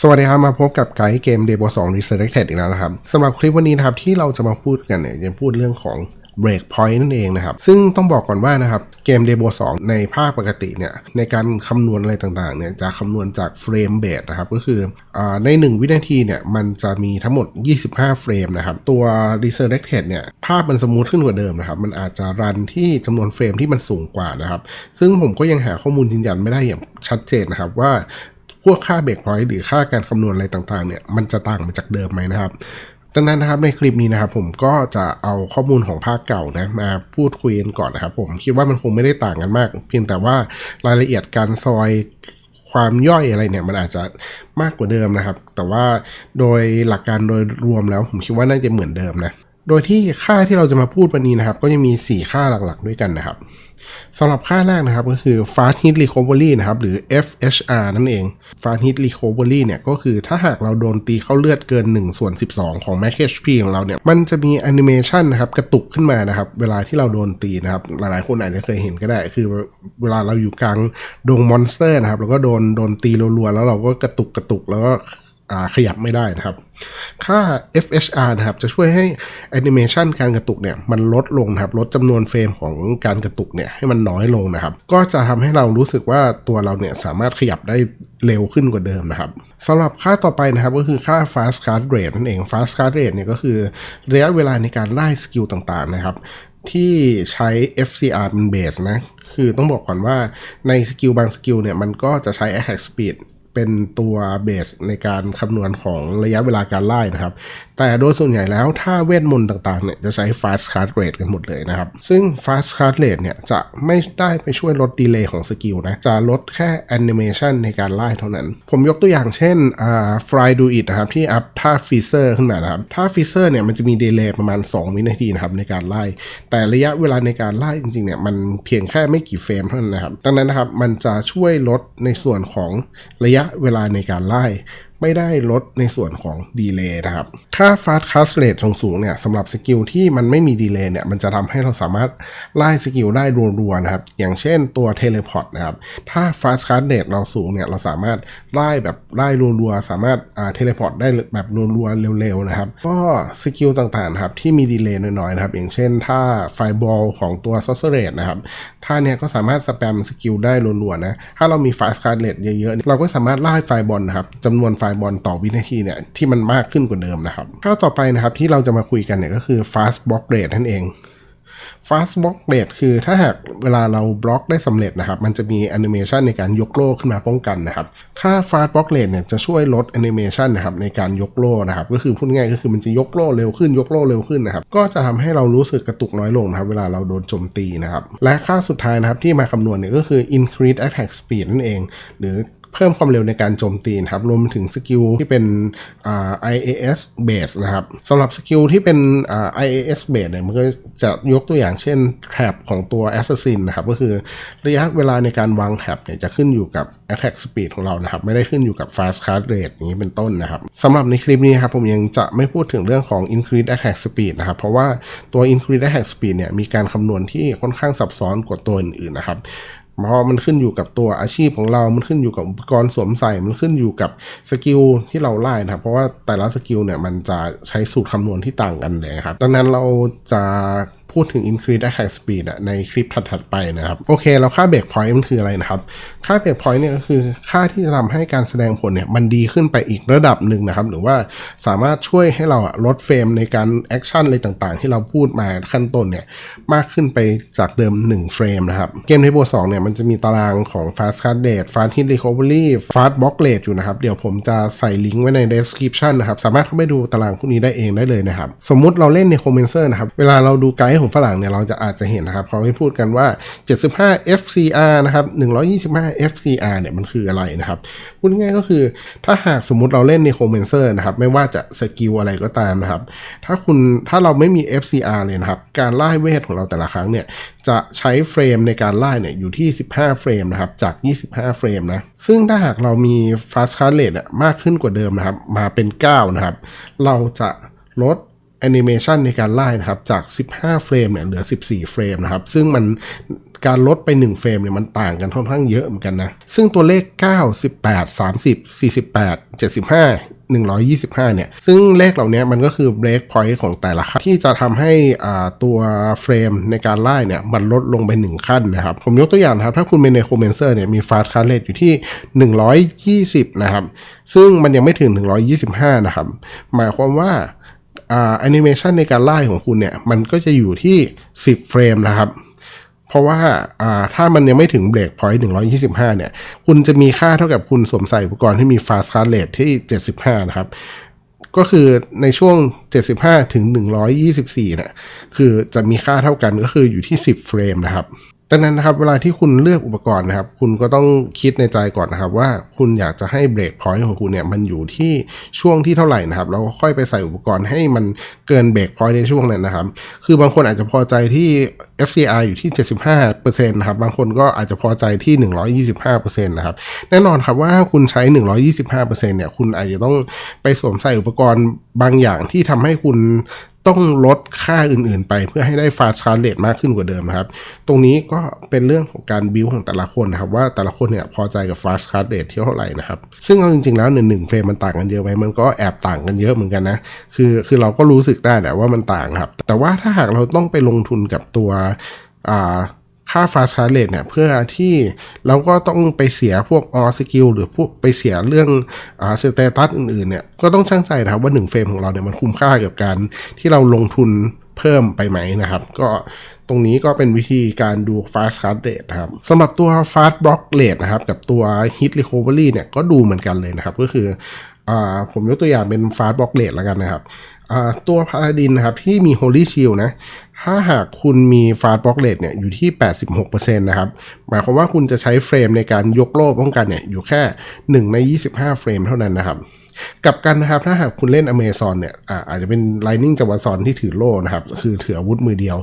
สวัสดีครับ มาพบกับไกด์เกม d e b o 2 Resurrected อีกแล้วนะครับสำหรับคลิปวันนี้นะครับที่เราจะมาพูดกันเนี่ยจะพูดเรื่องของ Breakpoint นั่นเองนะครับ ซึ่งต้องบอกก่อนว่านะครับเกม d e b o 2 ในภาคปกติเนี่ยในการคำนวณอะไรต่างๆเนี่ยจะคำนวณจากเฟรมเบสนะครับก็คืออใน 1 วินาทีเนี่ยมันจะมีทั้งหมด 25 เฟรมนะครับ ตัว Resurrected เนี่ยภาพมันสมูทขึ้นกว่าเดิมนะครับ มันอาจจะรันที่จำนวนเฟรมที่มันสูงกว่านะครับ ซึ่งผมก็ยังหาข้อมูลยืนยันไม่ได้อย่างชัดเจนนะครับว่า พวกค่าเบรกพอยต์หรือค่าการคำนวณอะไรต่างๆเนี่ยมันจะต่างมาจากเดิมไหมนะครับดังนั้นนะครับในคลิปนี้นะครับผมก็จะเอาข้อมูลของภาคเก่านะมาพูดคุยกันก่อนนะครับผมคิดว่ามันคงไม่ได้ต่างกันมาก เพียงแต่ว่ารายละเอียดการซอยความย่อยอะไรเนี่ยมันอาจจะมากกว่าเดิมนะครับ แต่ว่าโดยหลักการโดยรวมแล้วผมคิดว่าน่าจะเหมือนเดิมนะ โดยที่ค่าที่เราจะมาพูดวันนี้นะครับ ก็จะมี 4 ค่าหลักๆด้วยกันนะครับสำหรับค่าแรกนะครับก็คือ fast heat recovery นะครับหรือ FHR นั่นเอง fast heat recovery เนี่ยก็คือถ้าหากเราโดนตีเข้าเลือดเกิน1ส่วน12 ของ max HP ของเราเนี่ย มันจะมีแอนิเมชันนะครับกระตุกขึ้นมานะครับ เวลาที่เราโดนตีนะครับ หลายๆคนอาจจะเคยเห็นก็ได้ คือเวลาเราอยู่กลางดงมอนสเตอร์นะครับแล้วก็โดนโดนตีรัวๆแล้วเราก็กระตุกกระตุกแล้วก็ ขยับไม่ได้นะครับ ค่า FHR นะครับ จะช่วยให้แอนิเมชันการกระตุกเนี่ยมันลดลงนะครับลดจำนวนเฟรมของการกระตุกเนี่ยให้มันน้อยลงนะครับ ก็จะทำให้เรารู้สึกว่าตัวเราเนี่ยสามารถขยับได้เร็วขึ้นกว่าเดิมนะครับสำหรับค่าต่อไปนะครับก็คือค่า fast card rate นั่นเอง fast card rate เนี่ยก็คือระยะเวลาในการไล่สกิลต่างๆนะครับที่ใช้ FCR เป็นเบสนะ คือต้องบอกก่อนว่าในสกิลบางสกิลเนี่ย มันก็จะใช้ attack speed เป็นตัวเบสในการคำนวณของระยะเวลาการไล่นะครับ แต่โดยส่วนใหญ่แล้วถ้าเวทมนต์ต่างๆเนี่ยจะใช้ fast card rate กันหมดเลยนะครับ ซึ่ง fast card rate เนี่ยจะไม่ได้ไปช่วยลดดีเลย์ของสกิลนะ จะลดแค่ animation ในการไล่เท่านั้น ผมยกตัวอย่างเช่นอ่า fry do it นะครับ ที่อัพท่า freezer ขึ้นมานะครับท่า freezer เนี่ยมันจะมีดีเลย์ประมาณ 2 วินาทีนะครับในการไล่ แต่ระยะเวลาในการไล่จริงๆเนี่ยมันเพียงแค่ไม่กี่เฟรมเท่านั้นนะครับ ดังนั้นนะครับมันจะช่วยลดในส่วนของระยะเวลาในการไล่ ไม่ได้ลดในส่วนของดีเลย์นะครับ ค่า fast cast rate สูงๆเนี่ยสำหรับสกิลที่มันไม่มีดีเลย์เนี่ยมันจะทำให้เราสามารถไล่สกิลได้รัวๆนะครับ อย่างเช่นตัว teleport นะครับ ถ้า fast cast rate เราสูงเนี่ยเราสามารถไล่แบบไล่รัวๆ สามารถอ่า teleport ได้แบบรัวๆเร็วๆนะครับ ก็สกิลต่างๆครับที่มีดีเลย์น้อยๆนะครับอย่างเช่นถ้า fireball ของตัว sorceress นะครับท่าเนี่ยก็สามารถสแปมสกิลได้รัวๆนะถ้าเรามี fast cast rate เยอะๆเราก็สามารถไล่ไฟบอลนะครับจำนวนไฟบอลต่อวินาทีเนี่ยที่มันมากขึ้นกว่าเดิมนะครับข้าต่อไปนะครับที่เราจะมาคุยกันเนี่ยก็คือ fast block rate นั่นเอง fast block rate คือถ้าหากเวลาเราบล็อกได้สำเร็จนะครับ มันจะมีแอนิเมชันในการยกโล่ขึ้นมาป้องกันนะครับ ค่า fast block rate เนี่ยจะช่วยลดแอนิเมชันนะครับในการยกโล่นะครับ ก็คือพูดง่ายก็คือมันจะยกโล่เร็วขึ้นยกโล่เร็วขึ้นนะครับ ก็จะทำให้เรารู้สึกกระตุกน้อยลงนะครับ เวลาเราโดนโจมตีนะครับ และค่าสุดท้ายนะครับที่มาคำนวณเนี่ยก็คือ increase attack speed นั่นเอง หรือ เพิ่มความเร็วในการโจมตีนะครับรวมถึงสกิลที่เป็น IAS base นะครับสำหรับสกิลที่เป็น IAS base เนี่ยมันก็จะยกตัวอย่างเช่น trap ของตัว assassin นะครับก็คือระยะเวลาในการวาง trap เนี่ยจะขึ้นอยู่กับ attack speed ของเรานะครับ ไม่ได้ขึ้นอยู่กับ fast cast rate อย่างนี้เป็นต้นนะครับสำหรับในคลิปนี้ครับผมยังจะไม่พูดถึงเรื่องของ increase attack speed นะครับ เพราะว่าตัว increase attack speed เนี่ยมีการคำนวณที่ค่อนข้างซับซ้อนกว่าตัวอื่นๆนะครับ เพราะมันขึ้นอยู่กับตัวอาชีพของเรา มันขึ้นอยู่กับอุปกรณ์สวมใส่ มันขึ้นอยู่กับสกิลที่เราไล่นะครับ เพราะว่าแต่ละสกิลเนี่ยมันจะใช้สูตรคำนวณที่ต่างกันเลยครับ ดังนั้นเราจะ พูดถึง increase attack speed ในคลิปถัดๆไปนะครับ โอเค แล้วค่า break point มันคืออะไรนะครับ ค่า break point เนี่ยก็คือค่าที่จะทำให้การแสดงผลเนี่ยมันดีขึ้นไปอีกระดับหนึ่งนะครับ หรือว่าสามารถช่วยให้เราลดเฟรมในการแอคชั่นอะไรต่างๆ ที่เราพูดมาขั้นต้นเนี่ยมากขึ้นไปจากเดิม 1 เฟรมนะครับ เกมเทเบิล2เนี่ยมันจะมีตารางของ fast card rate fast hit recovery fast block rate อยู่นะครับ เดี๋ยวผมจะใส่ลิงก์ไว้ใน description นะครับ สามารถเข้าไปดูตารางพวกนี้ได้เองได้เลยนะครับ สมมุติเราเล่นใน Commencer นะครับ เวลาเราดูไกด์ของฝรั่งเนี่ยเราจะอาจจะเห็นนะครับเขาให้พูดกันว่า 75 FCR นะครับ 125 FCR เนี่ยมันคืออะไรนะครับ พูดง่ายก็คือ ถ้าหากสมมุติเราเล่นใน Commencer นะครับ ไม่ว่าจะสกิลอะไรก็ตามนะครับ ถ้าคุณถ้าเราไม่มี FCR เลยนะครับ การไล่เวทของเราแต่ละครั้งเนี่ยจะใช้เฟรมในการไล่เนี่ยอยู่ที่ 15 เฟรมนะครับ จาก 25 เฟรมนะ ซึ่งถ้าหากเรามี fast card rate มากขึ้นกว่าเดิมนะครับ มาเป็น 9 นะครับ เราจะลด แอนิเมชันในการไล่นะครับ จาก 15 เฟรมเนี่ยเหลือ 14 เฟรมนะครับ ซึ่งมันการลดไป 1 เฟรมเนี่ยมันต่างกันค่อนข้างเยอะเหมือนกันนะ ซึ่งตัวเลข 9 18 30 48 75 125 เนี่ย ซึ่งเลขเหล่านี้มันก็คือ break point ของแต่ละขั้นที่จะทำให้ตัวเฟรมในการไล่เนี่ย มันลดลงไป 1 ขั้นนะครับ ผมยกตัวอย่างนะครับ ถ้าคุณเป็นในโคเมนเซอร์เนี่ย มี fast cut rate อยู่ที่ 120 นะครับ ซึ่งมันยังไม่ถึง 125 นะครับ หมายความว่า แอนิเมชันในการไล่ของคุณเนี่ย มันก็จะอยู่ที่ 10 เฟรมนะครับ เพราะว่าอ่าถ้ามันยังไม่ถึงเบรกพอยต์125 เนี่ย คุณจะมีค่าเท่ากับคุณสวมใส่อุปกรณ์ที่มี fast cut rate ที่ 75 นะครับ ก็คือในช่วง 75 ถึง 124 เนี่ย คือจะมีค่าเท่ากันก็คืออยู่ที่ 10 เฟรมนะครับ ดังนั้นนะครับเวลาที่คุณเลือกอุปกรณ์นะครับ คุณก็ต้องคิดในใจก่อนนะครับ ว่าคุณอยากจะให้เบรกพอยต์ของคุณเนี่ยมันอยู่ที่ช่วงที่เท่าไหร่นะครับแล้วก็ค่อยไปใส่อุปกรณ์ให้มันเกินเบรกพอยต์ในช่วงนั้นนะครับ คือบางคนอาจจะพอใจที่ FCR อยู่ที่ 75%นะครับบางคนก็อาจจะพอใจที่ 125%นะครับแน่นอนครับว่าถ้าคุณใช้ 125%เนี่ยคุณอาจจะต้องไปสวมใส่อุปกรณ์บางอย่างที่ทำให้คุณ ต้องลดค่าอื่นๆไปเพื่อให้ได้ฟาชาร์เดตมากขึ้นกว่าเดิมนะครับ ตรงนี้ก็เป็นเรื่องของการบิวของแต่ละคนนะครับ ว่าแต่ละคนเนี่ยพอใจกับ fast charge rate ที่เท่าไหร่นะครับ ซึ่งเอาจริงๆแล้วหนึ่งหนึ่งเฟรมมันต่างกันเยอะไหมมันก็แอบต่างกันเยอะเหมือนกันนะ คือคือเราก็รู้สึกได้แหละว่ามันต่างครับ แต่ว่าถ้าหากเราต้องไปลงทุนกับตัวอ่า ค่าฟาสชาร์เลตเนี่ยเพื่อที่เราก็ต้องไปเสียพวกออสกิลหรือพวกไปเสียเรื่องอ่าสเตตัสอื่นๆเนี่ยก็ต้องช่างใจนะครับว่า1เฟรมของเราเนี่ยมันคุ้มค่ากับการที่เราลงทุนเพิ่มไปไหมนะครับ ก็ตรงนี้ก็เป็นวิธีการดู fast card rate นะครับสำหรับตัว fast block rate นะครับ กับตัว hit recovery เนี่ยก็ดูเหมือนกันเลยนะครับ ก็คือ ผมยกตัวอย่างเป็น fast block rate แล้วกันนะครับตัวพาราดินนะครับที่มี Holy Shield นะถ้าหากคุณมีฟาสบล็อกเลตเนี่ยอยู่ที่ 86%นะครับ หมายความว่าคุณจะใช้เฟรมในการยกโล่ป้องกันเนี่ยอยู่แค่ 1 ใน 25 เฟรมเท่านั้นนะครับกลับกันนะครับถ้าหากคุณเล่นอเมซอนเนี่ยอาอาจจะเป็น Lightning จัวซอนที่ถือโล่นะครับ คือถืออาวุธมือเดียว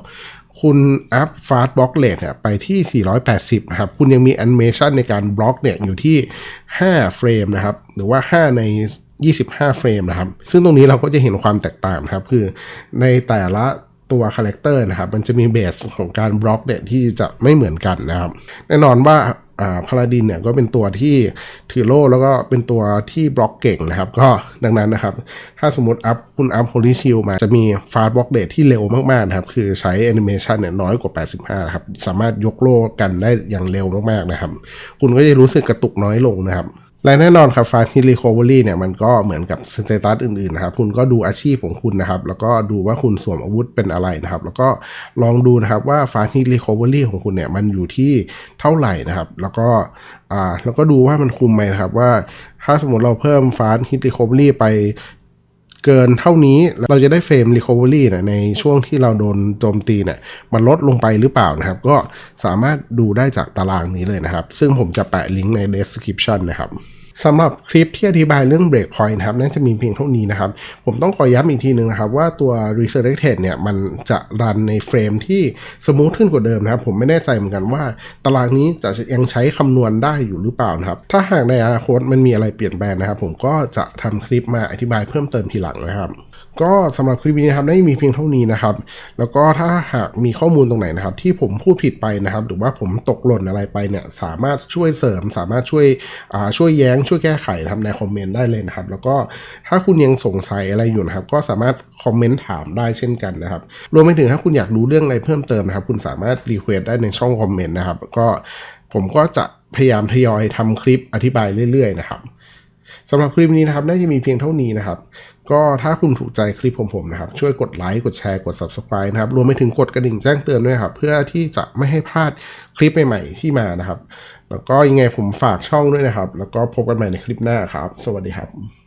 คุณอัพฟาส์บล็อกเลทเนี่ยไปที่ 480 นะครับ คุณยังมีแอนิเมชันในการบล็อกเนี่ยอยู่ที่ 5 เฟรมนะครับ หรือว่า 5 ใน 25 เฟรมนะครับ ซึ่งตรงนี้เราก็จะเห็นความแตกต่างนะครับ คือในแต่ละตัวคาแรคเตอร์นะครับ มันจะมีเบสของการบล็อกเนี่ยที่จะไม่เหมือนกันนะครับ แน่นอนว่า พาราดินเนี่ยก็เป็นตัวที่ถือโล่แล้วก็เป็นตัวที่บล็อกเก่งนะครับ ก็ดังนั้นนะครับ ถ้าสมมติอัพคุณอัพโฮลิชิลมาจะมีฟาสบล็อกเดทที่เร็วมากๆนะครับ คือใช้แอนิเมชันเนี่ยน้อยกว่า 85นะครับ สามารถยกโล่กันได้อย่างเร็วมากๆนะครับ คุณก็จะรู้สึกกระตุกน้อยลงนะครับ และแน่นอนครับฟา s ิ r ี c o v e r y เนี่ยมันก็เหมือนกับสเตตัสอื่นๆนะครับ คุณก็ดูอาชีพของคุณนะครับ แล้วก็ดูว่าคุณสวมอาวุธเป็นอะไรนะครับ แล้วก็ลองดูนะครับว่าฟา s ิ r ี c o v e r y ของคุณเนี่ยมันอยู่ที่เท่าไหร่นะครับ แล้วก็อ่าแล้วก็ดูว่ามันคุมไหมนะครับว่าถ้าสมมติเราเพิ่มฟา s ิ r ี c o v e r y ไป เกินเท่านี้เราจะได้เฟรม Recovery เนี่ยในช่วงที่เราโดนโจมตีเนี่ยมันลดลงไปหรือเปล่านะครับ ก็สามารถดูได้จากตารางนี้เลยนะครับ ซึ่งผมจะแปะลิงก์ใน description นะครับ สำหรับคลิปที่อธิบายเรื่อง break point นะครับน่าจะมีเพียงเท่านี้นะครับ ผมต้องขอย้ำอีกทีหนึ่งนะครับ ว่าตัว resurrected เนี่ย มันจะรันในเฟรมที่สมูทขึ้นกว่าเดิมนะครับ ผมไม่แน่ใจเหมือนกันว่า ตารางนี้จะยังใช้คำนวณได้อยู่หรือเปล่านะครับ ถ้าหากในอนาคตมันมีอะไรเปลี่ยนแปลงนะครับ ผมก็จะทำคลิปมาอธิบายเพิ่มเติมทีหลังนะครับ ก็สำหรับคลิปนี้นะครับได้มีเพียงเท่านี้นะครับ แล้วก็ถ้าหากมีข้อมูลตรงไหนนะครับ ที่ผมพูดผิดไปนะครับ หรือว่าผมตกหล่นอะไรไปเนี่ยสามารถช่วยเสริม สามารถช่วยช่วยแย้งช่วยแก้ไขนะครับในคอมเมนต์ได้เลยนะครับ แล้วก็ถ้าคุณยังสงสัยอะไรอยู่นะครับ ก็สามารถคอมเมนต์ถามได้เช่นกันนะครับ รวมไปถึงถ้าคุณอยากรู้เรื่องอะไรเพิ่มเติมนะครับ คุณสามารถรีเควสได้ในช่องคอมเมนต์นะครับ ก็ผมก็จะพยายามทยอยทำคลิปอธิบายเรื่อยๆนะครับ สำหรับคลิปนี้นะครับ น่าจะมีเพียงเท่านี้นะครับ ก็ถ้าคุณถูกใจคลิปผมผมนะครับ ช่วยกดไลค์กดแชร์กด Subscribe นะครับ รวมไปถึงกดกระดิ่งแจ้งเตือนด้วยครับ เพื่อที่จะไม่ให้พลาดคลิปใหม่ๆที่มานะครับ แล้วก็ยังไงผมฝากช่องด้วยนะครับ แล้วก็พบกันใหม่ในคลิปหน้าครับ สวัสดีครับ